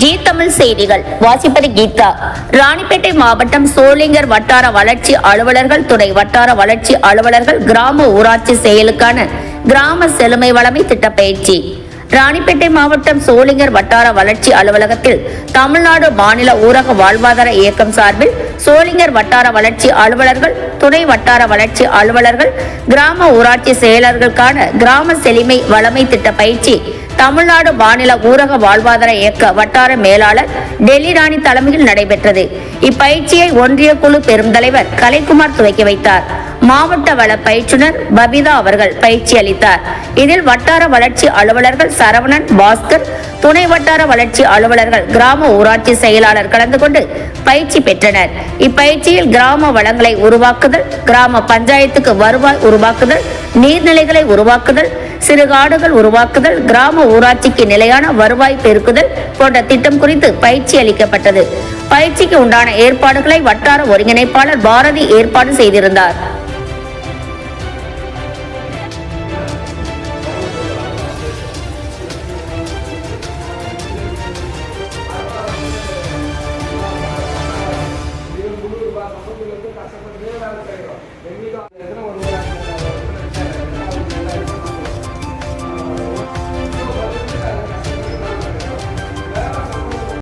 G Tamil செய்திகள். வாசிப்பது கீதா. ராணிப்பேட்டை மாவட்டம் சோளிங்கர் வட்டார வளர்ச்சி அலுவலர்கள் துணை வட்டார வளர்ச்சி அலுவலர்கள் கிராம ஊராட்சி செயலுக்கான கிராம செழுமை வளமை திட்ட பயிற்சி ராணிப்பேட்டை மாவட்டம் சோளிங்கர் வட்டார வளர்ச்சி அலுவலகத்தில் தமிழ்நாடு மாநில ஊரக வாழ்வாதார இயக்கம் சார்பில் சோளிங்கர் வட்டார வளர்ச்சி அலுவலர்கள் துணை வட்டார வளர்ச்சி அலுவலர்கள் கிராம ஊராட்சி செயலர்களுக்கான கிராம செழுமை வளமை திட்ட பயிற்சி தமிழ்நாடு மாநில ஊரக வாழ்வாதார இயக்க வட்டார மேலாளர் டெல்லி ராணி தலைமையில் நடைபெற்றது. இப்பயிற்சியை ஒன்றிய குழு பெருந்தலைவர் கலைக்குமார் துவக்கி வைத்தார். மாவட்ட வள பயிற்றுனர் பபிதா அவர்கள் பயிற்சி அளித்தார். இதில் வட்டார வளர்ச்சி அலுவலர்கள் சரவணன் பாஸ்கர் துணை வட்டார வளர்ச்சி அலுவலர்கள் கிராம ஊராட்சி செயலாளர் கலந்து கொண்டு பயிற்சி பெற்றனர். இப்பயிற்சியில் கிராம வளங்களை உருவாக்குதல் கிராம பஞ்சாயத்துக்கு வருவாய் உருவாக்குதல் நீர்நிலைகளை உருவாக்குதல் சிறுகாடுகள் உருவாக்குதல் கிராம ஊராட்சிக்கு நிலையான வருவாய் பெருக்குதல் போன்ற திட்டம் குறித்து பயிற்சி அளிக்கப்பட்டது. பயிற்சிக்கு உண்டான ஏற்பாடுகளை வட்டார ஒருங்கிணைப்பாளர் பாரதி ஏற்பாடு செய்திருந்தார்.